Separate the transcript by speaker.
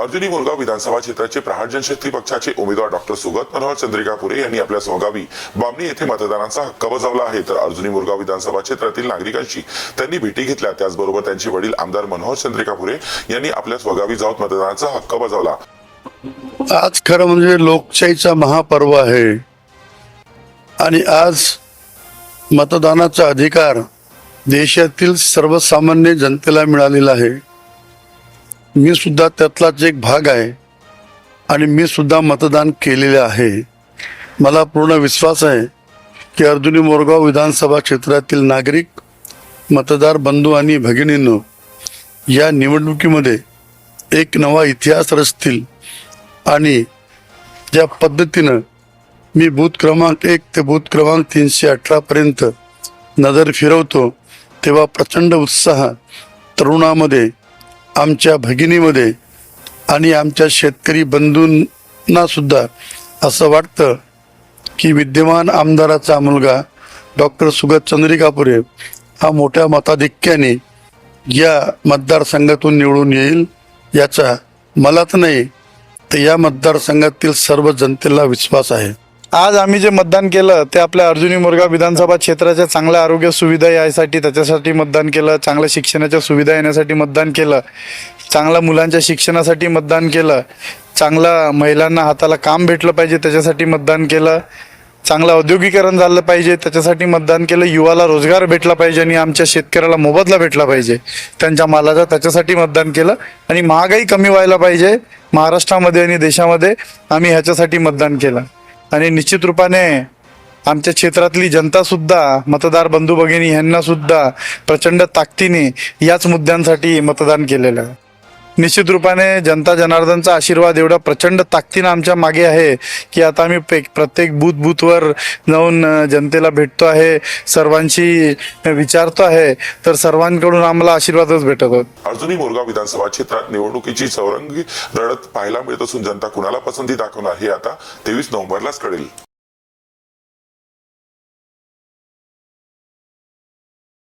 Speaker 1: अर्जुनी मुरगाव विधानसभा क्षेत्राचे प्रहार जनशक्ती पक्षाचे उमेदवार डॉक्टर सुगत मनोहर चंद्रिका पुरे यांनी आपल्या स्वगावी बामणी येथे मतदानाचा हक्क बजावला आहे. तर अर्जुनी मुरगाव विधानसभा क्षेत्रातील नागरिकांशी त्यांनी भेटी घेतल्या. त्याचबरोबर त्यांचे वडील आमदार मनोहर चंद्रिका पुरे यांनी आपल्या स्वगावी जाऊन मतदानाचा हक्क बजावला.
Speaker 2: आज खरं म्हणजे लोकशाहीचा महापर्व आहे. आणि आज मतदानाचा अधिकार देशातील सर्वसामान्य जनतेला मिळालेला आहे. मी सुद्धा त्यातलाच एक भाग आहे आणि मी सुद्धा मतदान केलेले आहे. मला पूर्ण विश्वास आहे की अर्जुनी मोरगाव विधानसभा क्षेत्रातील नागरिक मतदार बंधू आणि भगिनींनो या निवडणुकीमध्ये एक नवा इतिहास रचतील आणि ज्या पद्धतीनं मी बूथ क्रमांक एक ते बूथ क्रमांक तीनशे अठरापर्यंत नजर फिरवतो तेव्हा प्रचंड उत्साह तरुणामध्ये आमच्या भगिनीमध्ये आणि आमच्या शेतकरी बंधूंना सुद्धा असं वाटतं की विद्यमान आमदाराचा मुलगा डॉक्टर सुगत चंद्रिकापुरे हा मोठ्या मताधिक्याने या मतदारसंघातून निवडून येईल याचा मलाच नाही तर या मतदारसंघातील सर्व जनतेला विश्वास आहे.
Speaker 3: आज आम्ही जे मतदान केलं ते आपल्या अर्जुनी मुरगा विधानसभा क्षेत्राच्या चांगल्या आरोग्य सुविधा यासाठी त्याच्यासाठी मतदान केलं चांगल्या शिक्षणाच्या सुविधा येण्यासाठी मतदान केलं चांगल्या मुलांच्या शिक्षणासाठी मतदान केलं चांगलं महिलांना हाताला काम भेटलं पाहिजे त्याच्यासाठी मतदान केलं चांगलं औद्योगिकरण झालं पाहिजे त्याच्यासाठी मतदान केलं युवाला रोजगार भेटला पाहिजे आणि आमच्या शेतकऱ्याला मोबदला भेटला पाहिजे. त्यांच्या मालाचा त्याच्यासाठी मतदान केलं आणि महागाई कमी व्हायला पाहिजे महाराष्ट्रामध्ये आणि देशामध्ये आम्ही ह्याच्यासाठी मतदान केलं. आणि निश्चित रूपाने आमच्या क्षेत्रातली जनता सुद्धा मतदार बंधू भगिनी यांना सुद्धा प्रचंड ताकदीने याच मुद्द्यांसाठी मतदान केलेलं आहे. निश्चित रूपाने जनता जनार्दनचा आशीर्वाद एवढा प्रचंड ताकदीनं आमच्या मागे आहे की आता आम्ही पे- प्रत्येक बूथ बूथवर जाऊन जनतेला भेटतो आहे सर्वांशी विचारतो आहे तर सर्वांकडून आम्हाला आशीर्वादच भेटत होत
Speaker 1: अजूनही मोरगाव विधानसभा क्षेत्रात निवडणुकीची चौरंगी लढत पाहायला मिळत असून जनता कुणाला पसंती दाखवणार हे आता तेवीस नोव्हेंबरलाच कळेल.